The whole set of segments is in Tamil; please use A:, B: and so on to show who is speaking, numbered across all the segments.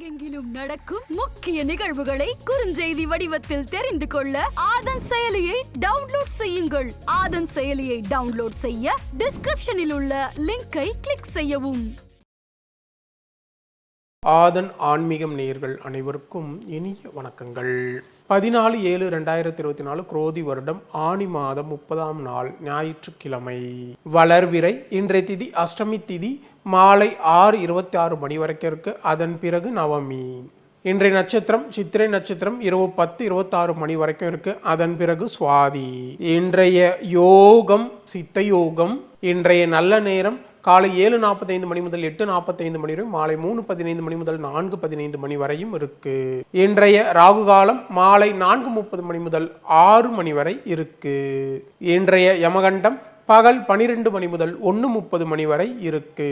A: உலகெங்கிலும் நடக்கும் முக்கிய நிகழ்வுகளை குறுஞ்செய்தி வடிவத்தில் தெரிந்து கொள்ள ஆதன் செயலியை டவுன்லோட் செய்யுங்கள். ஆதன் செயலியை டவுன்லோட் செய்ய டிஸ்கிரிப்ஷனில் உள்ள லிங்கை கிளிக் செய்யவும்.
B: ஆதன் ஆன்மீகம் நேயர்கள் அனைவருக்கும் இனிய வணக்கங்கள். பதினாலு ஏழு ரெண்டாயிரத்தி இருபத்தி நாலு குரோதி வருடம் ஆணி மாதம் முப்பதாம் நாள் ஞாயிற்றுக்கிழமை. வளர்விரை இன்றைய திதி அஷ்டமி திதி மாலை ஆறு இருபத்தி ஆறு மணி வரைக்கும் இருக்குது அதன் பிறகு நவமி. இன்றைய நட்சத்திரம் சித்திரை நட்சத்திரம் இரவு பத்து இருபத்தாறு மணி வரைக்கும் இருக்கு அதன் பிறகு சுவாதி. இன்றைய யோகம் சித்த யோகம் இன்றைய நல்ல நேரம் காலை ஏழு நாற்பத்தைந்து மணி முதல் எட்டு நாற்பத்தைந்து மணி வரை மாலை மூணு பதினைந்து மணி முதல் நான்கு பதினைந்து மணி வரையும் இருக்கு. இன்றைய ராகு காலம் மாலை நான்கு முப்பது மணி முதல் ஆறு மணி வரை இருக்கு. இன்றைய யமகண்டம் பகல் பனிரெண்டு மணி முதல் ஒன்று முப்பது மணி வரை இருக்கு.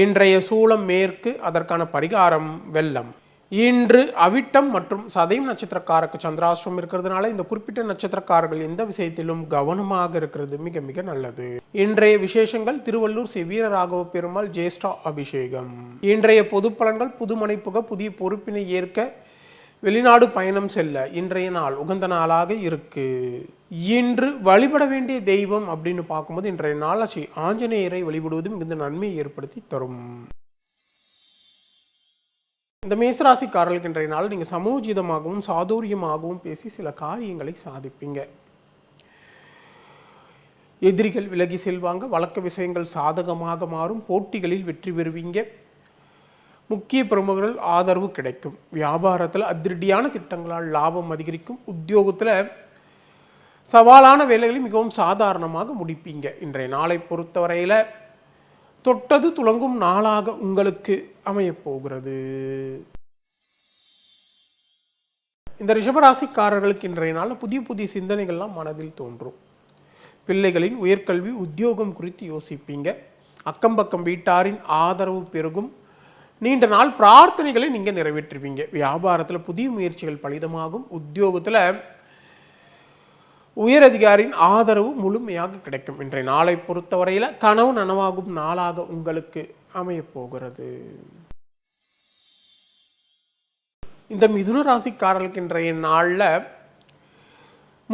B: இன்றைய சூளம் மேற்கு அதற்கான பரிகாரம் வெள்ளம். இன்று அவிட்டம் மற்றும் சதயம் நட்சத்திரக்காரருக்கு சந்திராஷ்டிரம் இருக்கிறதுனால இந்த குறிப்பிட்ட நட்சத்திரக்காரர்கள் எந்த விஷயத்திலும் கவனமாக இருக்கிறது மிக மிக நல்லது. இன்றைய விசேஷங்கள் திருவள்ளூர் ஸ்ரீ வீர ராகவ பெருமாள் ஜேஷ்டா அபிஷேகம். இன்றைய பொது பலன்கள் புதுமனை புக புதிய பொறுப்பினை ஏற்க வெளிநாடு பயணம் செல்ல இன்றைய நாள் உகந்த நாளாக இருக்கு. இன்று வழிபட வேண்டிய தெய்வம் அப்படின்னு பார்க்கும்போது இன்றைய நாள் ஸ்ரீ ஆஞ்சநேயரை வழிபடுவது மிகுந்த நன்மையை ஏற்படுத்தி தரும். இந்த மேசராசிக்காரர்களுக்கு இன்றைய நாள் நீங்கள் சமூஜிதமாகவும் சாதுரியமாகவும் பேசி சில காரியங்களை சாதிப்பீங்க. எதிரிகள் விலகி செல்வாங்க வழக்க விஷயங்கள் சாதகமாக மாறும் போட்டிகளில் வெற்றி பெறுவீங்க. முக்கிய பிரமுகர்கள் ஆதரவு கிடைக்கும். வியாபாரத்தில் அதிரடியான திட்டங்களால் லாபம் அதிகரிக்கும். உத்தியோகத்தில் சவாலான வேலைகளை மிகவும் சாதாரணமாக முடிப்பீங்க. இன்றைய நாளை பொறுத்தவரையில் தொட்டது துளங்கும் நாளாக உங்களுக்கு அமையப்போகிறது இந்த ரிஷபராசிக்காரர்களுக்கு இன்றைய நாள் புதிய புதிய சிந்தனைகள்லாம் மனதில் தோன்றும். பிள்ளைகளின் உயர்கல்வி உத்தியோகம் குறித்து யோசிப்பீங்க. அக்கம் பக்கம் வீட்டாரின் ஆதரவு பெருகும். நீண்ட நாள் பிரார்த்தனைகளை நீங்கள் நிறைவேற்றுவீங்க. வியாபாரத்தில் புதிய முயற்சிகள் பலிதமாகும். உத்தியோகத்தில் உயரதிகாரியின் ஆதரவு முழுமையாக கிடைக்கும். இன்றைய நாளை பொறுத்தவரையில் கனவு நனவாகும் நாளாக உங்களுக்கு அமையப்போகிறது இந்த மிதுன ராசிக்காரர்களுக்கு இன்றைய நாளில்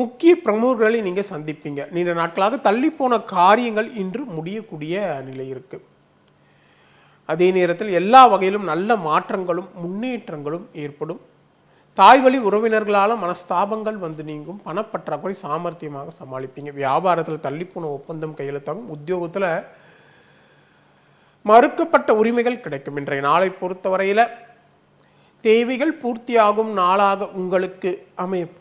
B: முக்கிய பிரமுகர்களை நீங்கள் சந்திப்பீங்க. நீண்ட நாட்களாக தள்ளி போன காரியங்கள் இன்று முடியக்கூடிய நிலை இருக்குது அதே நேரத்தில் எல்லா வகையிலும் நல்ல மாற்றங்களும் முன்னேற்றங்களும் ஏற்படும். தாய் வழி உறவினர்களால் மனஸ்தாபங்கள் வந்து நீங்கும். பணப்பற்றாக்குறை சாமர்த்தியமாக சமாளிப்பீங்க. வியாபாரத்தில் தள்ளிப்போன ஒப்பந்தம் கையெழுத்தாகும் உத்தியோகத்தில் மறுக்கப்பட்ட உரிமைகள் கிடைக்கும். இன்றைய நாளை பொறுத்தவரையில் தேவைகள் பூர்த்தியாகும் நாளாக உங்களுக்கு அமையப்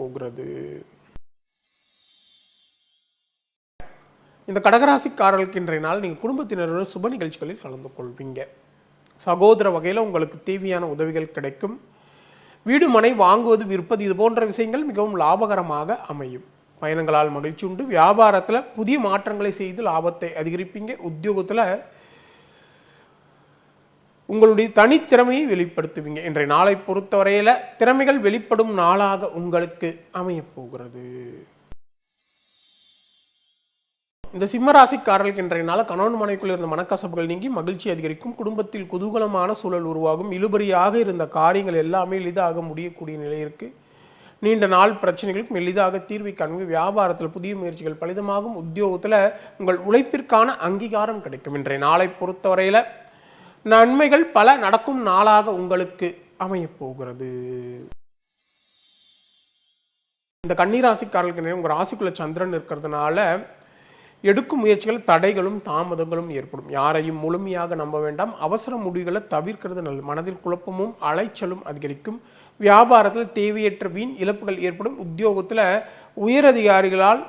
B: இந்த கடகராசிக்காரர்களுக்கு இன்றைய நாள் நீங்கள் குடும்பத்தினருடன் சுப நிகழ்ச்சிகளில் கலந்து கொள்வீங்க. சகோதர வகையில் உங்களுக்கு தேவையான உதவிகள் கிடைக்கும். வீடு மனை வாங்குவது விற்பது இது போன்ற விஷயங்கள் மிகவும் லாபகரமாக அமையும். பயணங்களால் மகிழ்ச்சி உண்டு. வியாபாரத்தில் புதிய மாற்றங்களை செய்து லாபத்தை அதிகரிப்பீங்க. உத்தியோகத்தில் உங்களுடைய தனித்திறமையை வெளிப்படுத்துவீங்க. இன்றைய நாளை பொறுத்தவரையில் திறமைகள் வெளிப்படும் நாளாக உங்களுக்கு அமையப் போகிறது. இந்த சிம்மராசிக்காரர்களுக்கு இன்றைய நாள் கணவன் மனைக்குள் இருந்த மனக்கசப்புகள் நீங்கி மகிழ்ச்சி அதிகரிக்கும். குடும்பத்தில் குதூகலமான சூழல் உருவாகும். இழுபறியாக இருந்த காரியங்கள் எல்லாமே எளிதாக முடியக்கூடிய நிலை இருக்கு. நீண்ட நாள் பிரச்சனைகளுக்கும் எளிதாக தீர்வை காண்பு வியாபாரத்தில் புதிய முயற்சிகள் பலிதமாகும். உத்தியோகத்தில் உங்கள் உழைப்பிற்கான அங்கீகாரம் கிடைக்கும். இன்றைய நாளை பொறுத்தவரையில் நன்மைகள் பல நடக்கும் நாளாக உங்களுக்கு அமையப்போகிறது இந்த கன்னிராசிக்காரர்களுக்கு உங்கள் ராசிக்குள்ள சந்திரன் இருக்கிறதுனால எடுக்கும் முயற்சிகள் தடைகளும் தாமதங்களும் ஏற்படும். யாரையும் முழுமையாக நம்ப வேண்டாம். அவசர முடிவுகளை தவிர்க்கிறது நல்லது. மனதில் குழப்பமும் அலைச்சலும் அதிகரிக்கும். வியாபாரத்தில் தேவையற்ற வீண் இழப்புகள் ஏற்படும். உத்தியோகத்தில் உயரதிகாரிகளால்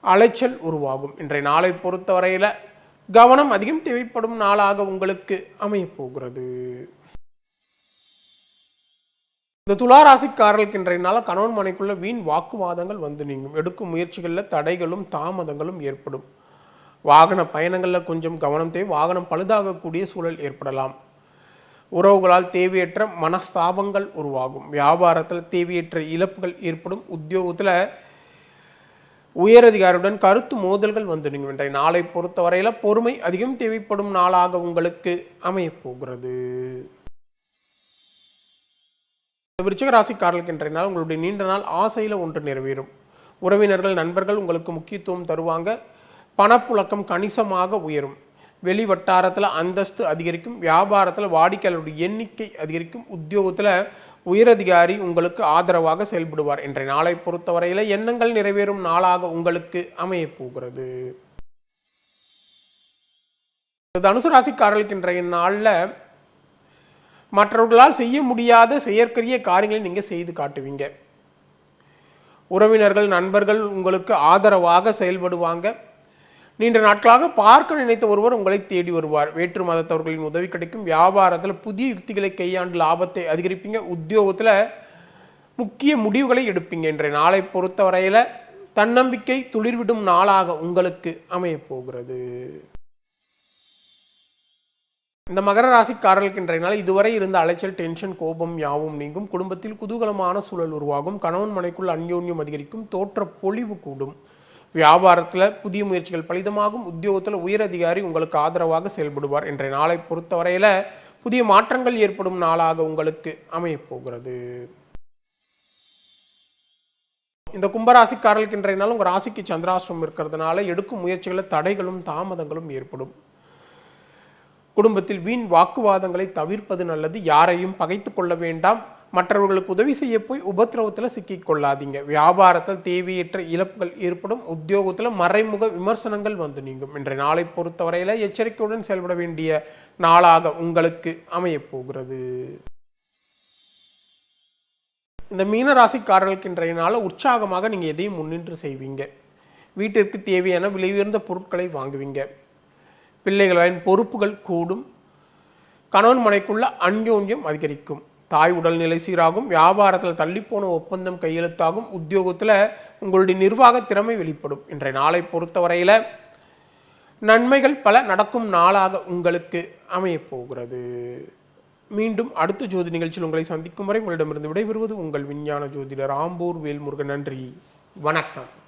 B: அலைச்சல் உருவாகும். இன்றைய நாளை பொறுத்தவரையில் கவனம் அதிகம் தேவைப்படும் நாளாக உங்களுக்கு அமையப் போகிறது. இந்த துளாராசிக்காரர்களுக்கு இன்றைய நாள் கணவன் மனைக்குள்ள வீண் வாக்குவாதங்கள் வந்து நீங்கும். எடுக்கும் முயற்சிகளில் தடைகளும் தாமதங்களும் ஏற்படும். வாகன பயணங்களில் கொஞ்சம் கவனம் தேவை. வாகனம் பழுதாகக்கூடிய சூழல் ஏற்படலாம். உறவுகளால் தேவையற்ற மனஸ்தாபங்கள் உருவாகும். வியாபாரத்தில் தேவையற்ற இழப்புகள் ஏற்படும். உத்தியோகத்தில் உயரதிகாரியுடன் கருத்து மோதல்கள் வந்து நீங்கள் இன்றைய நாளை பொறுத்தவரையில் பொறுமை அதிகம் தேவைப்படும் நாளாக உங்களுக்கு அமையப்போகிறது விருச்சிக ராசிக்காரர்களுக்கு இன்றைய நாள் உங்களுடைய நீண்ட நாள் ஆசையில் ஒன்று நிறைவேறும். உறவினர்கள் நண்பர்கள் உங்களுக்கு முக்கியத்துவம் தருவாங்க. பணப்புழக்கம் கணிசமாக உயரும். வெளி வட்டாரத்தில் அந்தஸ்து அதிகரிக்கும். வியாபாரத்தில் வாடிக்கையாளருடைய எண்ணிக்கை அதிகரிக்கும். உத்தியோகத்தில் உயரதிகாரி உங்களுக்கு ஆதரவாக செயல்படுவார். இன்றைய நாளை பொறுத்தவரையில் எண்ணங்கள் நிறைவேறும் நாளாக உங்களுக்கு அமையப்போகிறது தனுசு ராசிக்காரர்களுக்கு இன்றைய நாளில் மற்றவர்களால் செய்ய முடியாத செயற்கரிய காரியங்களை நீங்கள் செய்து காட்டுவீங்க. உறவினர்கள் நண்பர்கள் உங்களுக்கு ஆதரவாக செயல்படுவாங்க. நீண்ட நாட்களாக பார்க்க நினைத்த ஒருவர் உங்களை தேடி வருவார். வேற்று மதத்தவர்களின் உதவி கிடைக்கும். வியாபாரத்தில் புதிய யுக்திகளை கையாண்டு லாபத்தை அதிகரிப்பீங்க. உத்தியோகத்தில் முக்கிய முடிவுகளை எடுப்பீங்க இன்றைய நாளை பொறுத்தவரையில் தன்னம்பிக்கை துளிர்விடும் நாளாக உங்களுக்கு அமையப் போகிறது. இந்த மகர ராசிக்காரர்களுக்கு இன்றைய நாள் இதுவரை இருந்த அலைச்சல் டென்ஷன் கோபம் யாவும் நீங்கும். குடும்பத்தில் குதூகலமான சூழல் உருவாகும். கணவன் மனைக்குள் அந்யோன்யம் அதிகரிக்கும். தோற்ற பொழிவு கூடும். வியாபாரத்தில் புதிய முயற்சிகள் பலிதமாகும். உத்தியோகத்தில் உயர் அதிகாரி உங்களுக்கு ஆதரவாக செயல்படுவார் இன்றைய நாளை பொறுத்தவரையில் புதிய மாற்றங்கள் ஏற்படும் நாளாக உங்களுக்கு அமையப்போகிறது இந்த கும்பராசிக்காரர்களுக்கு இன்றைய நாள் உங்கள் ராசிக்கு சந்திராசிரமம் இருக்கிறதுனால எடுக்கும் முயற்சிகளில் தடைகளும் தாமதங்களும் ஏற்படும். குடும்பத்தில் வீண் வாக்குவாதங்களை தவிர்ப்பது நல்லது. யாரையும் பகைத்து கொள்ள வேண்டாம். மற்றவர்களுக்கு உதவி செய்ய போய் உபத்திரவத்தில் சிக்கிக்கொள்ளாதீங்க வியாபாரத்தில் தேவையற்ற இழப்புகள் ஏற்படும். உத்தியோகத்தில் மறைமுக விமர்சனங்கள் வந்து நீங்கும். இன்றைய நாளை பொறுத்தவரையில் எச்சரிக்கையுடன் செயல்பட வேண்டிய நாளாக உங்களுக்கு அமையப்போகிறது இந்த மீன ராசிக்காரர்களுக்கு இன்றைய நாள உற்சாகமாக நீங்கள் எதையும் முன்னின்று செய்வீங்க. வீட்டிற்கு தேவையான விலையுயர்ந்த பொருட்களை வாங்குவீங்க. பிள்ளைகளின் பொறுப்புகள் கூடும். கணவன் மனைக்குள்ள அன்யோன்யம் அதிகரிக்கும். தாய் உடல்நிலை சீராகும் வியாபாரத்தில் தள்ளிப்போன ஒப்பந்தம் கையெழுத்தாகும் உத்தியோகத்தில் உங்களுடைய நிர்வாக திறமை வெளிப்படும். இன்றைய நாளை பொறுத்தவரையில் நன்மைகள் பல நடக்கும் நாளாக உங்களுக்கு அமையப்போகிறது மீண்டும் அடுத்த ஜோதி நிகழ்ச்சியில் உங்களை சந்திக்கும் வரை உங்களிடமிருந்து விடைபெறுவது உங்கள் விஞ்ஞான ஜோதிடர் ஆம்பூர் வேல்முருகன். நன்றி. வணக்கம்.